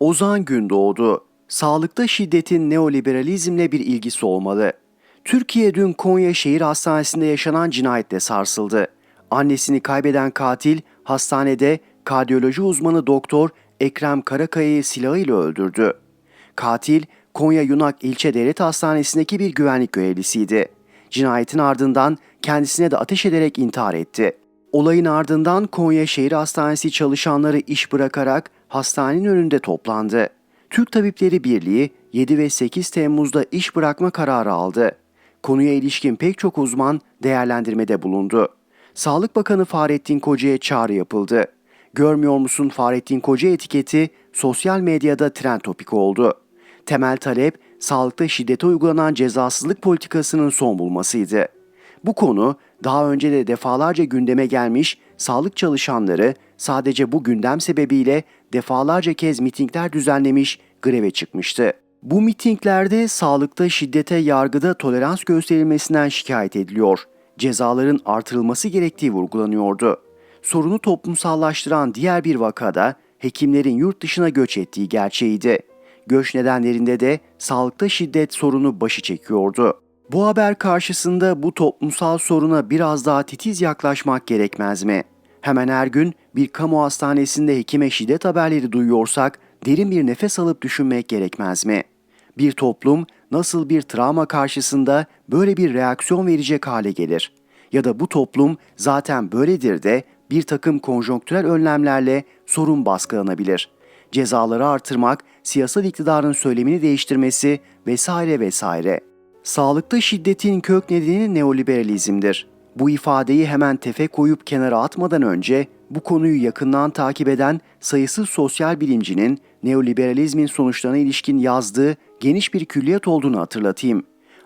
Ozan Gündoğdu, sağlıkta şiddetin neoliberalizmle bir ilgisi olmalı. Türkiye dün Konya Şehir Hastanesi'nde yaşanan cinayetle sarsıldı. Annesini kaybeden katil hastanede kardiyoloji uzmanı doktor Ekrem Karakaya'yı silahıyla öldürdü. Katil Konya Yunak İlçe Devlet Hastanesi'ndeki bir güvenlik görevlisiydi. Cinayetin ardından kendisine de ateş ederek intihar etti. Olayın ardından Konya Şehir Hastanesi çalışanları iş bırakarak hastanenin önünde toplandı. Türk Tabipleri Birliği 7 ve 8 Temmuz'da iş bırakma kararı aldı. Konuya ilişkin pek çok uzman değerlendirmede bulundu. Sağlık Bakanı Fahrettin Koca'ya çağrı yapıldı. Görmüyor musun Fahrettin Koca etiketi sosyal medyada trend topik oldu. Temel talep sağlıkta şiddete uygulanan cezasızlık politikasının son bulmasıydı. Bu konu daha önce de defalarca gündeme gelmiş, sağlık çalışanları sadece bu gündem sebebiyle defalarca kez mitingler düzenlemiş, greve çıkmıştı. Bu mitinglerde sağlıkta şiddete yargıda tolerans gösterilmesinden şikayet ediliyor. Cezaların artırılması gerektiği vurgulanıyordu. Sorunu toplumsallaştıran diğer bir vakada hekimlerin yurt dışına göç ettiği gerçeğiydi. Göç nedenlerinde de sağlıkta şiddet sorunu başı çekiyordu. Bu haber karşısında bu toplumsal soruna biraz daha titiz yaklaşmak gerekmez mi? Hemen her gün bir kamu hastanesinde hekime şiddet haberleri duyuyorsak derin bir nefes alıp düşünmek gerekmez mi? Bir toplum nasıl bir travma karşısında böyle bir reaksiyon verecek hale gelir? Ya da bu toplum zaten böyledir de bir takım konjonktürel önlemlerle sorun baskılanabilir. Cezaları artırmak, siyasal iktidarın söylemini değiştirmesi vesaire vesaire. Sağlıkta şiddetin kök nedeni neoliberalizmdir. Bu ifadeyi hemen tefe koyup kenara atmadan önce bu konuyu yakından takip eden sayısız sosyal bilimcinin neoliberalizmin sonuçlarına ilişkin yazdığı geniş bir külliyat olduğunu hatırlatayım.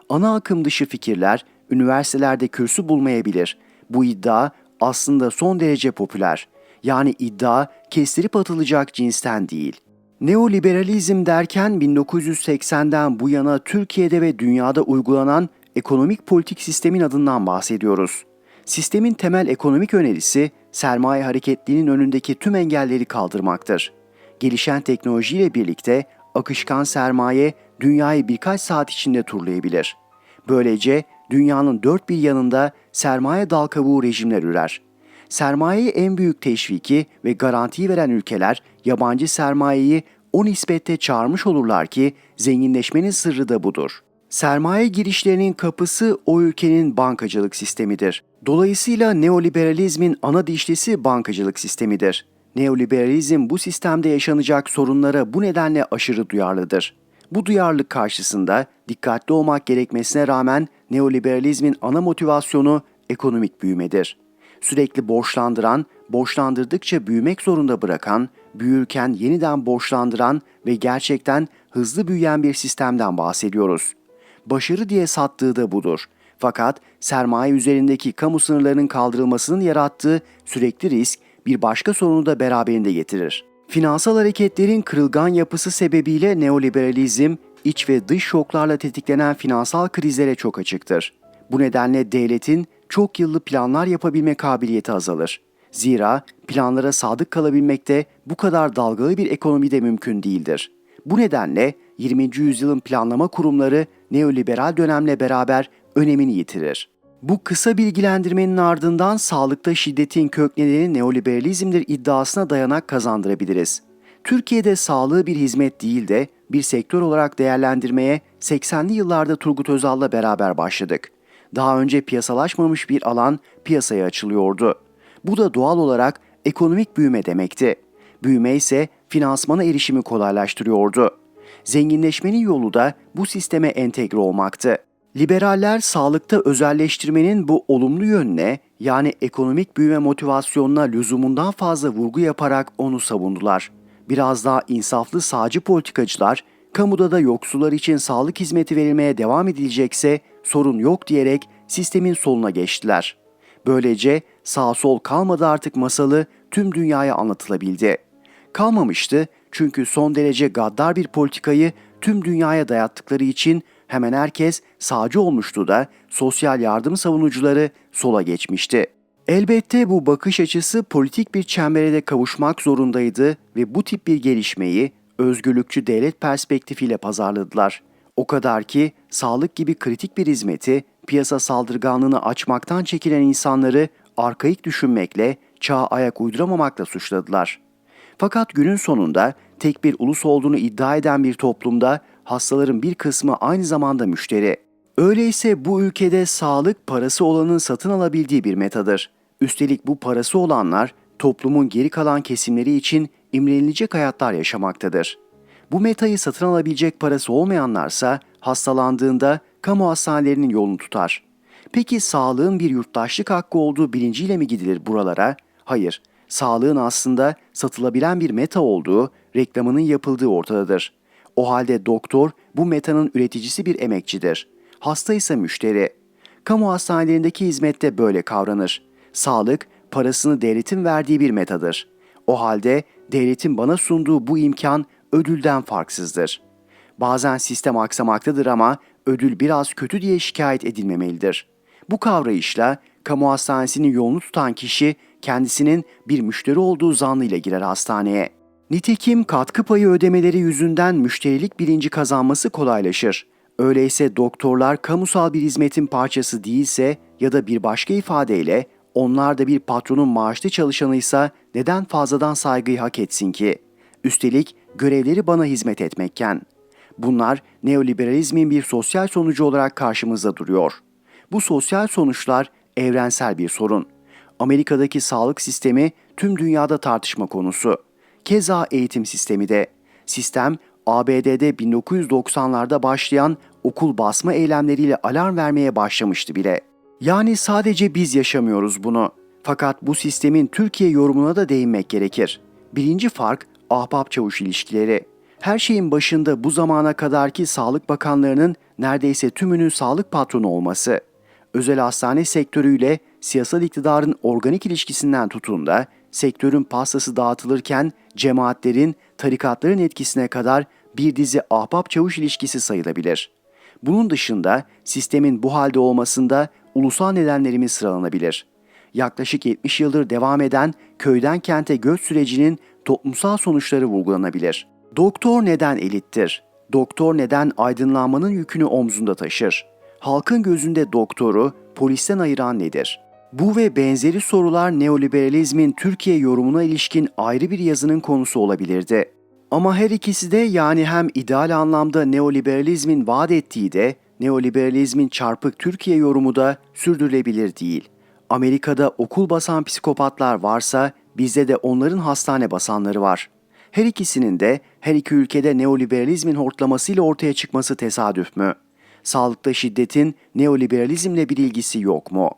Ana akım dışı fikirler üniversitelerde kürsü bulmayabilir. Bu iddia aslında son derece popüler. Yani iddia kestirip atılacak cinsten değil. Neoliberalizm derken 1980'den bu yana Türkiye'de ve dünyada uygulanan ekonomik politik sistemin adından bahsediyoruz. Sistemin temel ekonomik önerisi sermaye hareketliğinin önündeki tüm engelleri kaldırmaktır. Gelişen teknolojiyle birlikte akışkan sermaye dünyayı birkaç saat içinde turlayabilir. Böylece dünyanın dört bir yanında sermaye dal kavuğu rejimler ürer. Sermayeye en büyük teşviki ve garantiyi veren ülkeler yabancı sermayeyi o nispette çağırmış olurlar ki zenginleşmenin sırrı da budur. Sermaye girişlerinin kapısı o ülkenin bankacılık sistemidir. Dolayısıyla neoliberalizmin ana dişlisi bankacılık sistemidir. Neoliberalizm bu sistemde yaşanacak sorunlara bu nedenle aşırı duyarlıdır. Bu duyarlılık karşısında dikkatli olmak gerekmesine rağmen neoliberalizmin ana motivasyonu ekonomik büyümedir. Sürekli borçlandıran, borçlandırdıkça büyümek zorunda bırakan, büyürken yeniden borçlandıran ve gerçekten hızlı büyüyen bir sistemden bahsediyoruz. Başarı diye sattığı da budur. Fakat sermaye üzerindeki kamu sınırlarının kaldırılmasının yarattığı sürekli risk bir başka sorunu da beraberinde getirir. Finansal hareketlerin kırılgan yapısı sebebiyle neoliberalizm, iç ve dış şoklarla tetiklenen finansal krizlere çok açıktır. Bu nedenle devletin çok yıllı planlar yapabilme kabiliyeti azalır. Zira planlara sadık kalabilmekte bu kadar dalgalı bir ekonomide mümkün değildir. Bu nedenle 20. yüzyılın planlama kurumları neoliberal dönemle beraber önemini yitirir. Bu kısa bilgilendirmenin ardından sağlıkta şiddetin kök nedeni neoliberalizmdir iddiasına dayanak kazandırabiliriz. Türkiye'de sağlığı bir hizmet değil de bir sektör olarak değerlendirmeye 80'li yıllarda Turgut Özal'la beraber başladık. Daha önce piyasalaşmamış bir alan piyasaya açılıyordu. Bu da doğal olarak ekonomik büyüme demekti. Büyüme ise finansmana erişimi kolaylaştırıyordu. Zenginleşmenin yolu da bu sisteme entegre olmaktı. Liberaller sağlıkta özelleştirmenin bu olumlu yönüne yani ekonomik büyüme motivasyonuna lüzumundan fazla vurgu yaparak onu savundular. Biraz daha insaflı sağcı politikacılar kamuda da yoksullar için sağlık hizmeti verilmeye devam edilecekse sorun yok diyerek sistemin soluna geçtiler. Böylece sağ sol kalmadı artık masalı tüm dünyaya anlatılabildi. Kalmamıştı çünkü son derece gaddar bir politikayı tüm dünyaya dayattıkları için hemen herkes sağcı olmuştu da sosyal yardım savunucuları sola geçmişti. Elbette bu bakış açısı politik bir çembere de kavuşmak zorundaydı ve bu tip bir gelişmeyi özgürlükçü devlet perspektifiyle pazarladılar. O kadar ki sağlık gibi kritik bir hizmeti piyasa saldırganlığını açmaktan çekilen insanları arkaik düşünmekle, çağa ayak uyduramamakla suçladılar. Fakat günün sonunda tek bir ulus olduğunu iddia eden bir toplumda hastaların bir kısmı aynı zamanda müşteri. Öyleyse bu ülkede sağlık parası olanın satın alabildiği bir metadır. Üstelik bu parası olanlar toplumun geri kalan kesimleri için imrenilecek hayatlar yaşamaktadır. Bu metayı satın alabilecek parası olmayanlarsa hastalandığında kamu hastanelerinin yolunu tutar. Peki sağlığın bir yurttaşlık hakkı olduğu bilinciyle mi gidilir buralara? Hayır. Sağlığın aslında satılabilen bir meta olduğu, reklamının yapıldığı ortadadır. O halde doktor bu metanın üreticisi bir emekçidir. Hasta ise müşteri. Kamu hastanelerindeki hizmette böyle kavranır. Sağlık, parasını devletin verdiği bir metadır. O halde devletin bana sunduğu bu imkan ödülden farksızdır. Bazen sistem aksamaktadır ama ödül biraz kötü diye şikayet edilmemelidir. Bu kavrayışla kamu hastanesinin yolunu tutan kişi kendisinin bir müşteri olduğu zannıyla girer hastaneye. Nitekim katkı payı ödemeleri yüzünden müşterilik bilinci kazanması kolaylaşır. Öyleyse doktorlar kamusal bir hizmetin parçası değilse ya da bir başka ifadeyle onlar da bir patronun maaşlı çalışanıysa neden fazladan saygıyı hak etsin ki? Üstelik görevleri bana hizmet etmekken. Bunlar neoliberalizmin bir sosyal sonucu olarak karşımızda duruyor. Bu sosyal sonuçlar evrensel bir sorun. Amerika'daki sağlık sistemi tüm dünyada tartışma konusu. Keza eğitim sistemi de. Sistem ABD'de 1990'larda başlayan okul basma eylemleriyle alarm vermeye başlamıştı bile. Yani sadece biz yaşamıyoruz bunu. Fakat bu sistemin Türkiye yorumuna da değinmek gerekir. Birinci fark ahbap-çavuş ilişkileri. Her şeyin başında bu zamana kadarki Sağlık Bakanlarının neredeyse tümünün sağlık patronu olması. Özel hastane sektörüyle siyasal iktidarın organik ilişkisinden tutun da sektörün pastası dağıtılırken cemaatlerin, tarikatların etkisine kadar bir dizi ahbap-çavuş ilişkisi sayılabilir. Bunun dışında sistemin bu halde olmasında ulusal nedenlerimiz sıralanabilir. Yaklaşık 70 yıldır devam eden köyden kente göç sürecinin toplumsal sonuçları vurgulanabilir. Doktor neden elittir? Doktor neden aydınlanmanın yükünü omzunda taşır? Halkın gözünde doktoru polisten ayıran nedir? Bu ve benzeri sorular neoliberalizmin Türkiye yorumuna ilişkin ayrı bir yazının konusu olabilirdi. Ama her ikisi de yani hem ideal anlamda neoliberalizmin vaat ettiği de neoliberalizmin çarpık Türkiye yorumu da sürdürülebilir değil. Amerika'da okul basan psikopatlar varsa bizde de onların hastane basanları var. Her ikisinin de her iki ülkede neoliberalizmin hortlamasıyla ortaya çıkması tesadüf mü? Sağlıkta şiddetin neoliberalizmle bir ilgisi yok mu?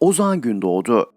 Ozan Gündoğdu